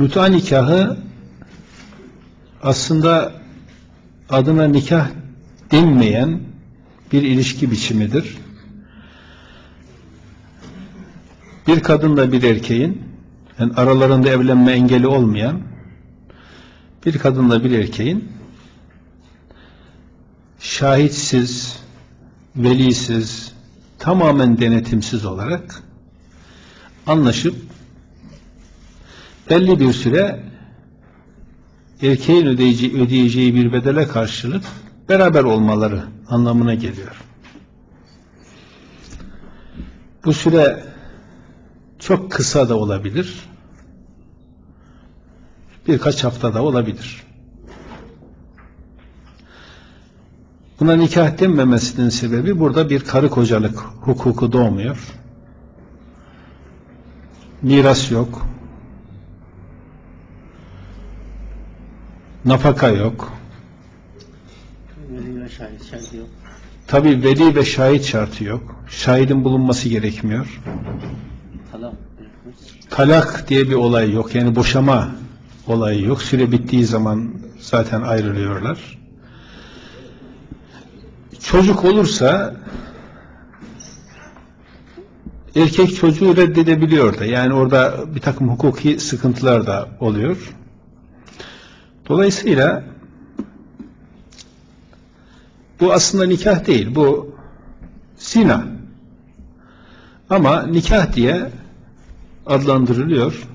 Muta nikahı aslında adına nikah denmeyen bir ilişki biçimidir. Bir kadınla bir erkeğin yani aralarında evlenme engeli olmayan bir kadınla bir erkeğin şahitsiz, velisiz, tamamen denetimsiz olarak anlaşıp belli bir süre erkeğin ödeyeceği, bir bedele karşılık beraber olmaları anlamına geliyor. Bu süre çok kısa da olabilir. Birkaç hafta da olabilir. Buna nikah denmemesinin sebebi burada bir karı kocalık hukuku doğmuyor. Miras yok. Nafaka yok. Veli ve şahit, şahit yok. Tabi veli ve şahit şartı yok. Şahidin bulunması gerekmiyor. Talak. Talak diye bir olay yok. Yani boşama olayı yok. Süre bittiği zaman zaten ayrılıyorlar. Çocuk olursa erkek çocuğu reddedebiliyor da. Yani orada bir takım hukuki sıkıntılar da oluyor. Dolayısıyla bu aslında nikah değil. Bu zina. Ama nikah diye adlandırılıyor.